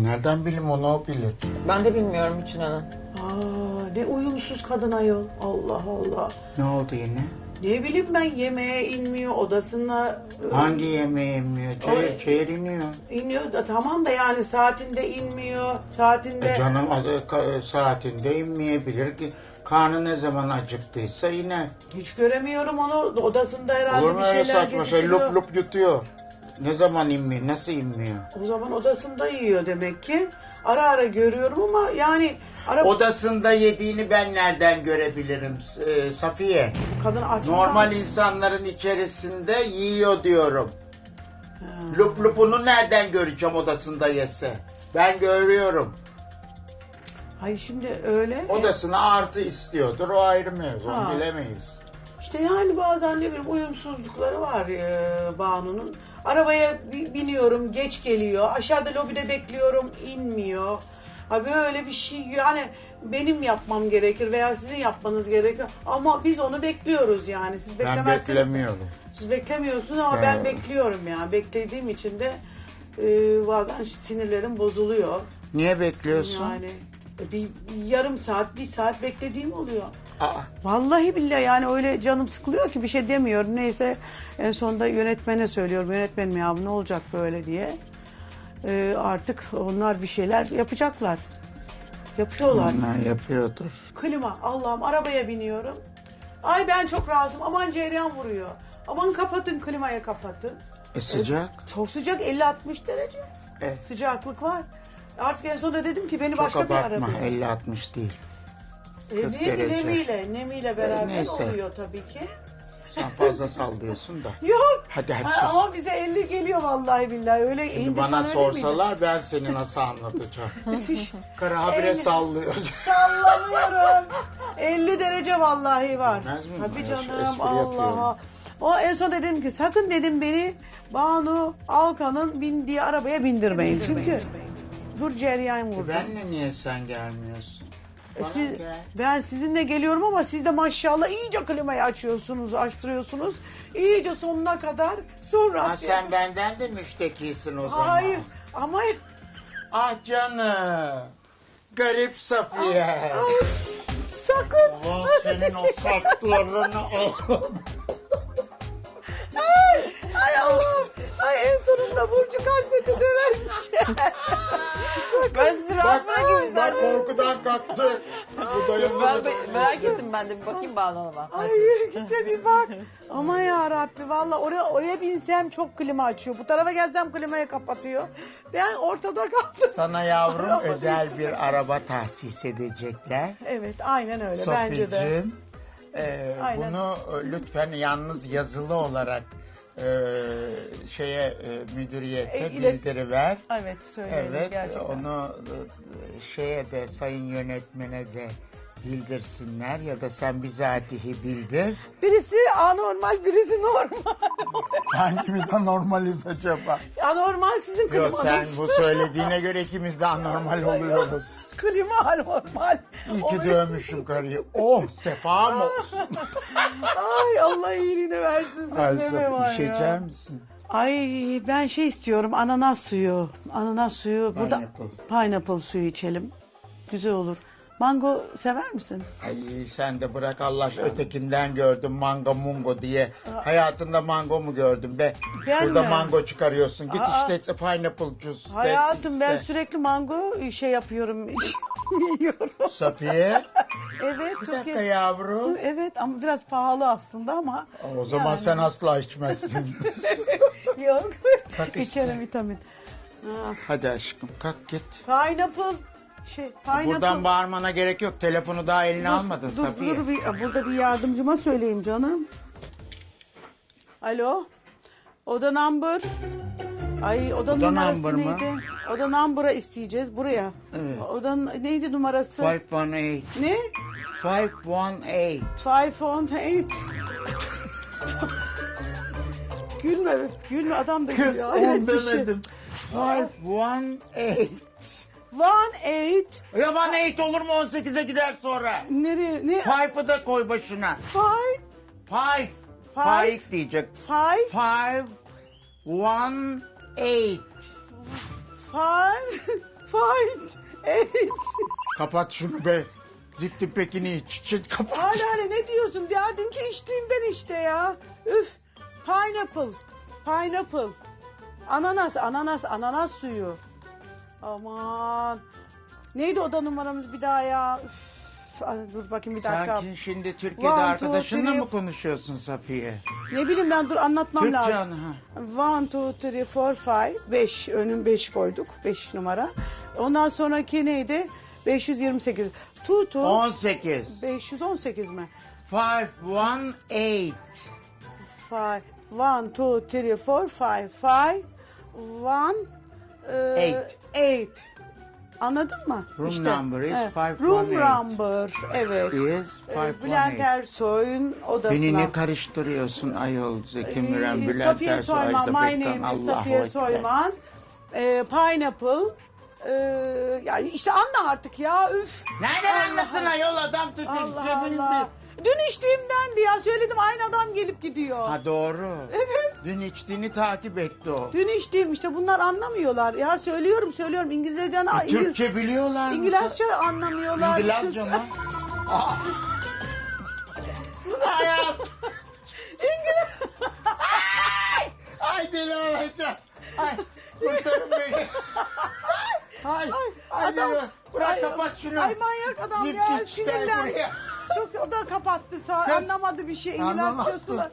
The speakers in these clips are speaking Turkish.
Ben nereden bileyim onu o bilir. Ben de bilmiyorum için Hanım. Aa, ne uyumsuz kadın ayol. Allah Allah. Ne oldu yine? Ne bileyim ben yemeğe inmiyor odasına e, Hangi yemeği yemiyor? O- Çayır, çayır iniyor. iniyor da tamam da yani saatinde inmiyor. Saatinde E canım adı, ka- saatinde inmeyebilir ki. Karnı ne zaman acıktıysa iner. hiç göremiyorum onu odasında herhalde Olur mu bir şeyler saçma şey? Lup lup yutuyor. Ne zaman inmiyor? Nasıl inmiyor? O zaman odasında yiyor demek ki. Ara ara görüyorum ama yani ara Odasında yediğini ben nereden görebilirim e, Safiye? kadın aç mı Normal insanların içerisinde yiyor diyorum. Lup lupunu nereden göreceğim odasında yese? Ben görüyorum. Hayır şimdi öyle. Odasına artı istiyordur. O ayrı mevzu. onu Ha. Bilemeyiz. İşte yani bazen ne bileyim uyumsuzlukları var e, Banu'nun. Arabaya bi- biniyorum, geç geliyor. Aşağıda lobide bekliyorum, inmiyor. Ha böyle bir şey yani benim yapmam gerekir veya sizin yapmanız gerekir. Ama biz onu bekliyoruz yani. Siz Ben beklemezsiniz. beklemiyorum. Siz beklemiyorsunuz ama Ben- bekliyorum yani. Beklediğim için de e, bazen sinirlerim bozuluyor. Niye bekliyorsun? Yani e, bir yarım saat, bir saat beklediğim oluyor. Aa, Vallahi billahi yani öyle canım sıkılıyor ki bir şey demiyorum. Neyse en sonunda yönetmene söylüyorum. Yönetmenim ya bu ne olacak böyle diye. Ee, artık onlar bir şeyler yapacaklar. Yapıyorlar. onlar yapıyordur. Klima Allah'ım arabaya biniyorum. Ay ben çok razım. Aman cereyan vuruyor. Aman kapatın klimayı kapatın. E sıcak. Çok sıcak 50-60 derece. Evet. Sıcaklık var. Artık en sonunda dedim ki beni Çok başka bir abartma. arabaya. 50-60 değil. E, 40 niye? derece. Nemiyle, nemiyle beraber neyse. oluyor tabii ki. Sen fazla sallıyorsun da. Yok. Hadi hadi Ha, sus. ama bize 50 geliyor vallahi billahi. Öyle Şimdi bana öyle sorsalar ben seni nasıl anlatacağım. Kara habire Elli- sallıyor. miydi? Sallamıyorum. 50 derece vallahi var. Bilmez miyim? Tabii şu canım espri Allah'a. yapıyorum. O en son dedim ki sakın dedim beni Banu Alkan'ın bindiği arabaya bindirmeyin. Çünkü dur cereyan E vurdu. benle niye sen gelmiyorsun? E siz- ben sizinle geliyorum ama siz de maşallah iyice klimayı açıyorsunuz, açtırıyorsunuz. İyice sonuna kadar. Sonra Ha, sen benden de müştekisin o zaman. Hayır ama Ah canım. Garip Safiye. sakın. Allah senin o saçlarını al. Ay, ay Allah'ım. Ay en sonunda Burcu kaçtı dövermiş. Ben sizi rahat bırakayım Bak isterseniz. korkudan kalktı. Bu Ben dayanamadı. be- merak ettim ben de bir bakayım Banu Hanım'a. Ay gitse bir bak. Ama ya Rabbi valla oraya oraya binsem çok klima açıyor. Bu tarafa gelsem klimayı kapatıyor. Ben ortada kaldım. Sana yavrum özel bir araba tahsis edecekler. Evet aynen öyle bence de. Sofi'cim e, Aynen. bunu e, lütfen yalnız yazılı olarak e, şeye e, müdüriyete E, ilet- bildiriver. Evet söyleyelim Evet gerçekten. onu e, şeye de sayın yönetmene de bildirsinler ya da sen bizatihi bildir. Birisi anormal birisi normal. Hangimiz anormaliz acaba? anormal sizin Yok klimanız. sen bu söylediğine göre ikimiz de anormal oluyoruz. Klima anormal. İyi ki Oluyor. dövmüşüm karıyı. Oh sefa mı olsun? Ay Allah iyiliğini versin. Ay, Sen Safiye, var bir ya. misin? Ay ben şey istiyorum ananas suyu. Ananas suyu. Burada Pineapple. pineapple suyu içelim. Güzel olur. Mango sever misin? Ay sen de bırak Allah ötekinden gördüm mango mungo diye. Hayatında mango mu gördün be? Ben Burada mi? mango çıkarıyorsun. Git Aa. işte pineapple juice. Hayatım ben sürekli mango şey yapıyorum. yiyorum. Safiye Evet bir dakika iyi. yavrum. Evet ama biraz pahalı aslında ama. O zaman sen asla içmezsin. Yok. Kalk iste. İçerim vitamin. Ha, Hadi aşkım kalk git. pineapple. Şey, pineapple. Buradan bağırmana gerek yok. Telefonu daha eline Dur, almadın dur, Safiye. Dur, bir, burada bir yardımcıma söyleyeyim canım. Alo. Oda number. Ay oda, Oda numarası number mı? neydi? Oda number'a isteyeceğiz buraya. Evet. Oda neydi numarası? 518. Ne? 518. 518. gülme, gülme adam da Kız gülüyor. Hayret on şey. demedim. 518. One eight. Ya 18 olur mu 18'e gider sonra? Nereye? Ne? Five'ı da koy başına. Five. Five. Five. Five diyecek. Five. Five. One. Eight. Five. fight, eight. Kapat şunu be. Ziftin pekini iç. Çıt kapat. Hala hala ne diyorsun? Ya dünkü içtiğimden işte ya. Üf. Pineapple. Pineapple. Ananas, ananas, ananas suyu. Aman. Neydi oda numaramız bir daha ya? Üf. Ay, Dur bakayım bir dakika. Sanki şimdi Türkiye'de One, two, arkadaşınla three. mı konuşuyorsun Safiye? Ne bileyim ben dur anlatmam Türkçe lazım. anı, One, two, three, four, five. Beş. Önün beş koyduk. Beş numara. Ondan sonraki neydi? 528. Two, two. 18. 518 mi? 518. Five. One, two, three, four, five. Five. One. e, Eight. Eight. Anladın mı? Room number is evet. 518. Room number. Evet. Is Ee, 518. Bülent Ersoy'un odasına. Beni ne karıştırıyorsun ayol Zeki Müren, Ee, Bülent Safiye Ersoy, Soyman, Ajda my Pekkan, name is Allahu Safiye Ekber. Soyman. Ee, pineapple. Ee, yani işte anla artık ya üf. Nereden anlasın ayol adam Allah. Allah. Dün içtiğimdendi ya söyledim aynı adam gelip gidiyor. Ha doğru. Evet. Dün içtiğini takip etti o. Dün içtiğim işte bunlar anlamıyorlar. Ya söylüyorum söylüyorum İngilizce E, Türkçe biliyorlar mı? İngilizce anlamıyorlar. İngilizce mi? Aa. Hayat. İngiliz. Ay, ay deli olacağım. Ay kurtarın beni. Ay, ay, adam- deli. Bırak Ay, kapat şunu. Ay manyak adam Zip ya git, gel sinirlen. buraya. Çok o da kapattı sağ Kız, anlamadı bir şey. İngilizcesi var.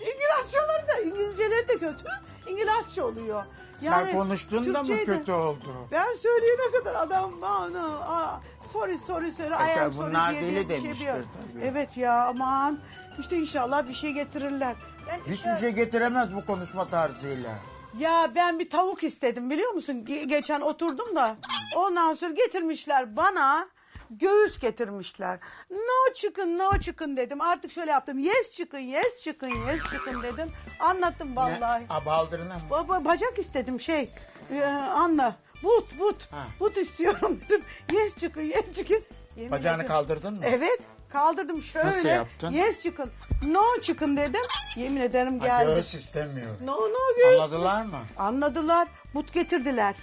İngilizceleri de İngilizceleri de kötü. İngilizce oluyor. Sen konuştuğunda mı Türkçeyi de- kötü oldu? Ben söyleyene kadar adam bana aa, sorry sorry sorry I am sorry bunlar diye, deli bir şey demiştir diyor. tabii. Evet ya aman işte inşallah bir şey getirirler. Ben Hiçbir şey getiremez bu konuşma tarzıyla. Ya ben bir tavuk istedim biliyor musun? Ge- geçen oturdum da ondan sonra getirmişler bana göğüs getirmişler. No chicken no chicken dedim. Artık şöyle yaptım. Yes chicken yes chicken yes chicken dedim. Anlattım vallahi. Ne? Ha, baldırına mı? Baba bacak istedim şey. Ee, anla. But but. Ha. But istiyorum dedim. Yes chicken yes chicken. Yemin Bacağını ediyorum. kaldırdın mı? Evet. Kaldırdım şöyle. Nasıl yaptın? Yes chicken. No chicken dedim. Yemin ederim Ha, geldi. göğüs istemiyor. No no göğüs. Anladılar mı? Anladılar. But getirdiler.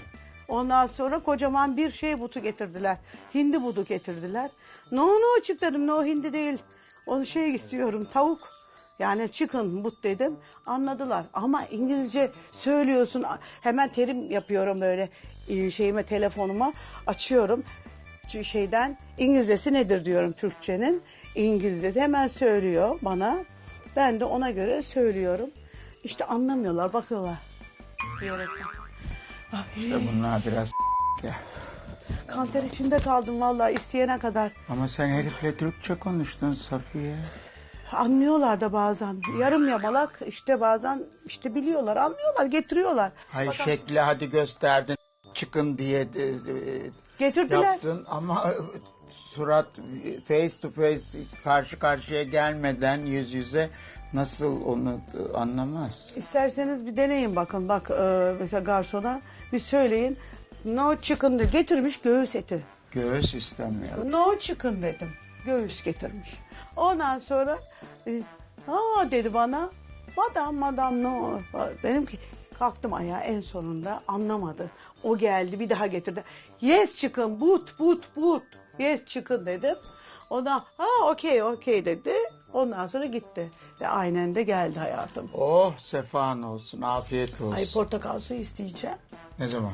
Ondan sonra kocaman bir şey butu getirdiler. Hindi budu getirdiler. No no çık dedim. No hindi değil. Onu şey istiyorum tavuk. Yani chicken but dedim. Anladılar. Ama İngilizce söylüyorsun. Hemen terim yapıyorum böyle e, şeyime telefonuma açıyorum. Şeyden İngilizcesi nedir diyorum Türkçenin. İngilizcesi hemen söylüyor bana. Ben de ona göre söylüyorum. İşte anlamıyorlar, bakıyorlar. Diyerekten. İşte bunlar biraz ya. kanter içinde kaldım vallahi isteyene kadar. Ama sen herifle Türkçe konuştun Safiye. Anlıyorlar da bazen. Yarım yamalak işte bazen işte biliyorlar, anlıyorlar, getiriyorlar. Hay şekli hadi gösterdin çıkın diye de- de- Getirdiler. yaptın ama surat face to face karşı karşıya gelmeden yüz yüze nasıl onu anlamaz? İsterseniz bir deneyin bakın. Bak e, mesela garsona bir söyleyin. No chicken diyor. Getirmiş göğüs eti. Göğüs istemiyor. No chicken dedim. Göğüs getirmiş. Ondan sonra e, aa dedi bana. Madam madam no. Benimki kalktım ayağa en sonunda anlamadı. O geldi bir daha getirdi. Yes chicken but but but. Yes chicken dedim. O da ha okey okey dedi. Ondan sonra gitti. Ve aynen de geldi hayatım. Oh sefan olsun, afiyet olsun. Ay portakal suyu isteyeceğim. ne zaman?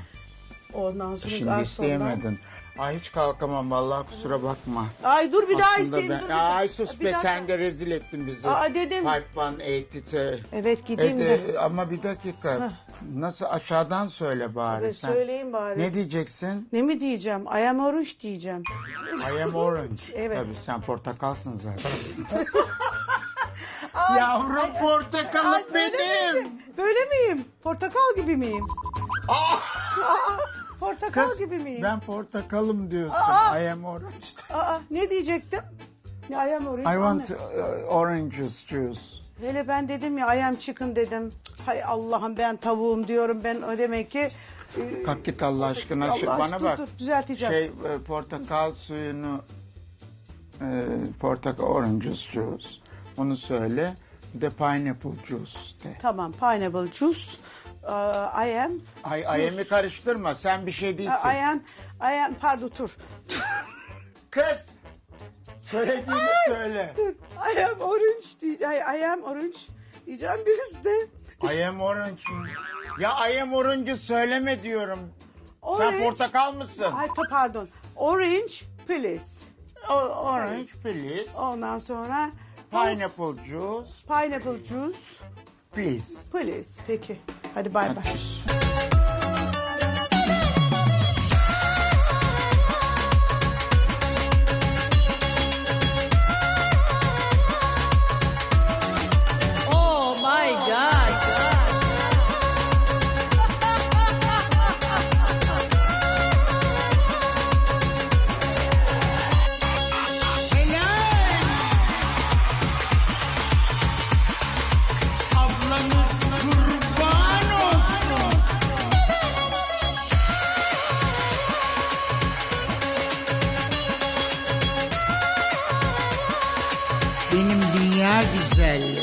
Ondan sonra Şimdi garsondan- isteyemedin. Ay hiç kalkamam vallahi kusura bakma. Ay dur bir daha Aslında isteyeyim. ben- dur bir daha. Ay sus Bir be dakika. sen de rezil ettin bizi. Aa, dedim. Five one eight ite. Evet gideyim de. ama bir dakika. Nasıl aşağıdan söyle bari Evet, sen. söyleyeyim bari. Ne diyeceksin? Ne mi diyeceğim? I am orange diyeceğim. I am orange. Evet. Tabii sen portakalsın zaten. Yavrum portakalım Ay, böyle benim. miyim? Böyle miyim? Portakal gibi miyim? Aa, portakal Kız gibi miyim? ben portakalım diyorsun. Aa. I am orange. Aa, ne diyecektim? Ya I am orange. I want uh, orange juice. Hele ben dedim ya I am chicken dedim. Hay Allah'ım ben tavuğum diyorum. Ben o demek ki e, Kalk git Allah aşkına. Allah Şu- aşkına, bana dur, bak. dur, düzelteceğim. Şey e, portakal suyunu e, portakal orange juice. Onu söyle. Bir de pineapple juice de. tamam pineapple juice. Uh, I am. Ay ayemi karıştırma. Sen bir şey değilsin. I am. I am. Pardon dur. Kız. Söylediğini söyle. I am orange diyeceğim. I am orange diyeceğim birisi de. I am orange. Ya I am orange'ı söyleme diyorum. Sen Orange. portakal mısın? Ay pa- pardon. Orange please. O, orange please. Ondan sonra Pineapple juice pineapple juice please. please. Peki. Hadi bay bay. Giselle.